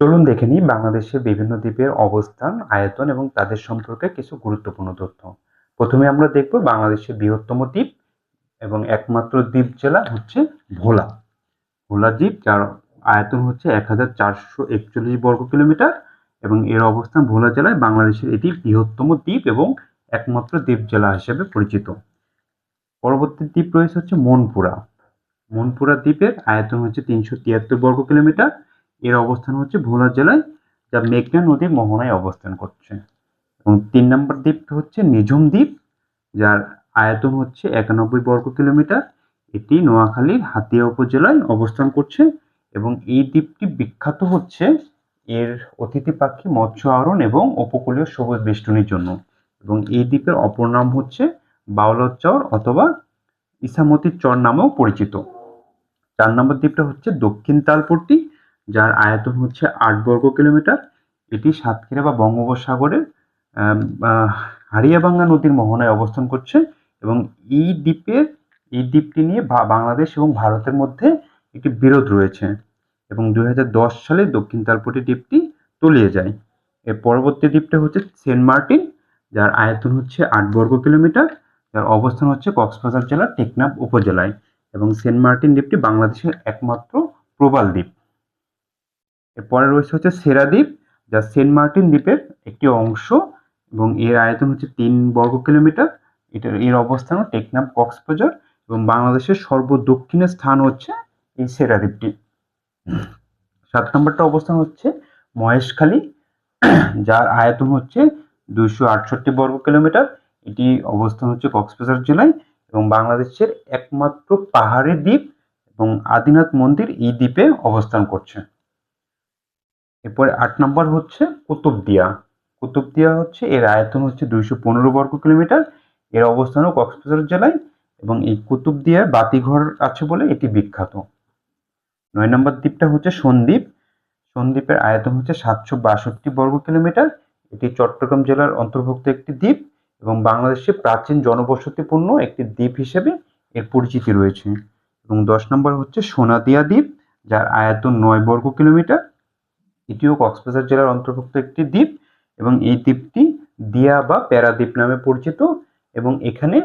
চলুন দেখে নিই বাংলাদেশের বিভিন্ন দ্বীপের অবস্থান, আয়তন এবং তাদের সম্পর্কে কিছু গুরুত্বপূর্ণ তথ্য। প্রথমে আমরা দেখব বাংলাদেশের বৃহত্তম দ্বীপ এবং একমাত্র দ্বীপ জেলা হচ্ছে ভোলা। ভোলা দ্বীপ, যার আয়তন হচ্ছে এক হাজার চারশো একচল্লিশ বর্গ কিলোমিটার এবং এর অবস্থান ভোলা জেলায় বাংলাদেশের এটি বৃহত্তম দ্বীপ এবং একমাত্র দ্বীপ জেলা হিসেবে পরিচিত। পরবর্তী দ্বীপ রয়েছে হচ্ছে মনপুরা। মনপুরা দ্বীপের আয়তন হচ্ছে তিনশো তিয়াত্তর বর্গ কিলোমিটার এর অবস্থান হচ্ছে ভোলা জেলায়, যা মেঘনা নদীর মোহনায় অবস্থান করছে। এবং তিন নম্বর দ্বীপ হচ্ছে নিঝুম দ্বীপ, যার আয়তন হচ্ছে একানব্বই বর্গ কিলোমিটার। এটি নোয়াখালীর হাতিয়া উপজেলায় অবস্থান করছে এবং এই দ্বীপটি বিখ্যাত হচ্ছে এর অতিথি পাখি মৎস্য আহরণ এবং উপকূলীয় সবুজ বেষ্টনীর জন্য। এবং এই দ্বীপের অপর নাম হচ্ছে বাউলর চর অথবা ইসামতির চর নামেও পরিচিত। চার নম্বর দ্বীপটা হচ্ছে দক্ষিণ তালপট্টি যার আয়তন হচ্ছে আট বর্গ কিলোমিটার। এটি সাতক্ষীরা বা বঙ্গোপসাগরের আহ, নদীর মোহনায় অবস্থান করছে এবং এই দ্বীপের এই দ্বীপটি নিয়ে বাংলাদেশ এবং ভারতের মধ্যে একটি বিরোধ রয়েছে এবং দু হাজার দশ সালে দক্ষিণ তালপট্টি দ্বীপটি তলিয়ে যায়। এর পরবর্তী দ্বীপটা হচ্ছে সেন্ট মার্টিন যার আয়তন হচ্ছে আট বর্গ কিলোমিটার যার অবস্থান হচ্ছে কক্সবাজার জেলার টেকনাফ উপজেলায় এবং সেন্ট মার্টিন দ্বীপটি বাংলাদেশের একমাত্র প্রবাল দ্বীপ। এরপরে রয়েছে হচ্ছে সেরা দ্বীপ যা সেন্ট মার্টিন দ্বীপের একটি অংশ এবং এর আয়তন হচ্ছে তিন বর্গ কিলোমিটার। এটার, এর অবস্থান টেকনাম কক্সবাজার এবং বাংলাদেশের সর্বদক্ষিণের স্থান হচ্ছে এই সেরা দ্বীপটি সাত নম্বরটা অবস্থান হচ্ছে মহেশখালী, যার আয়তন হচ্ছে দুইশো আটষট্টি বর্গ কিলোমিটার। এটি অবস্থান হচ্ছে কক্সবাজার জেলায় এবং বাংলাদেশের একমাত্র পাহাড়ি দ্বীপ এবং আদিনাথ মন্দির এই দ্বীপে অবস্থান করছে। এরপরে আট নম্বর হচ্ছে কুতুবদিয়া কুতুবদিয়া হচ্ছে এর আয়তন হচ্ছে দুইশো পনেরো বর্গ কিলোমিটার। এর অবস্থানও কক্সবাজার জেলায় এবং এই কুতুবদিয়ার বাতিঘর আছে বলে এটি বিখ্যাত। নয় নম্বর দ্বীপটা হচ্ছে সন্দ্বীপ। সন্দ্বীপের আয়তন হচ্ছে সাতশো বাষট্টি বর্গ কিলোমিটার। এটি চট্টগ্রাম জেলার অন্তর্ভুক্ত একটি দ্বীপ এবং বাংলাদেশে প্রাচীন জনবসতিপূর্ণ একটি দ্বীপ হিসেবে এর পরিচিতি রয়েছে। এবং দশ নম্বর হচ্ছে সোনাদিয়া দ্বীপ, যার আয়তন নয় বর্গ কিলোমিটার। এটিও কক্সবাজার জেলার অন্তর্ভুক্ত একটি দ্বীপ এবং এই দ্বীপটি দিয়া বা প্যারা দ্বীপ নামে পরিচিত এবং এখানে